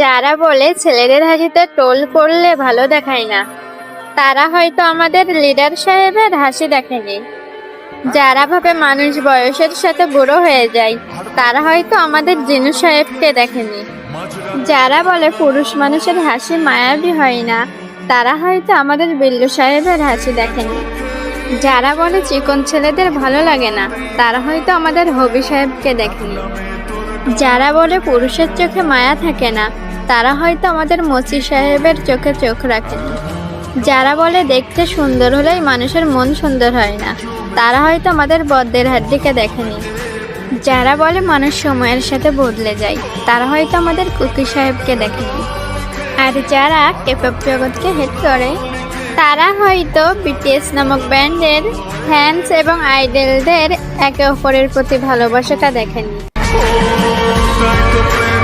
যারা বলে ছেলেদের হাসিতে টোল করলে ভালো দেখায় না, তারা হয়তো আমাদের লিডার সাহেবের হাসি দেখেনি। যারা ভাবে মানুষ বয়সের সাথে বুড়ো হয়ে যায়, তারা হয়তো আমাদের জিনু সাহেবকে দেখেনি। যারা বলে পুরুষ মানুষের হাসি মায়াবী হয় না, তারা হয়তো আমাদের বিল্লু সাহেবের হাসি দেখেনি। যারা বলে চিকন ছেলেদের ভালো লাগে না, তারা হয়তো আমাদের হবি সাহেবকে দেখেনি। যারা বলে পুরুষের চোখে মায়া থাকে না, তারা হয়তো আমাদের মসি সাহেবের চোখে চোখ রাখেনি যারা বলে দেখতে সুন্দর হলেই মানুষের মন সুন্দর হয় না, তারা হয়তো আমাদের বদ্যের হাত দিকে দেখেনি। যারা বলে মানুষ সময়ের সাথে বদলে যায়, তারা হয়তো আমাদের কুকি সাহেবকে দেখেনি। আর যারা কেপপ জগৎকে হেড করে, তারা হয়তো বিটিএস নামক ব্যান্ডের ফ্যান্স এবং আইডলদের একে অপরের প্রতি ভালোবাসাটা দেখেনি। Oh, like the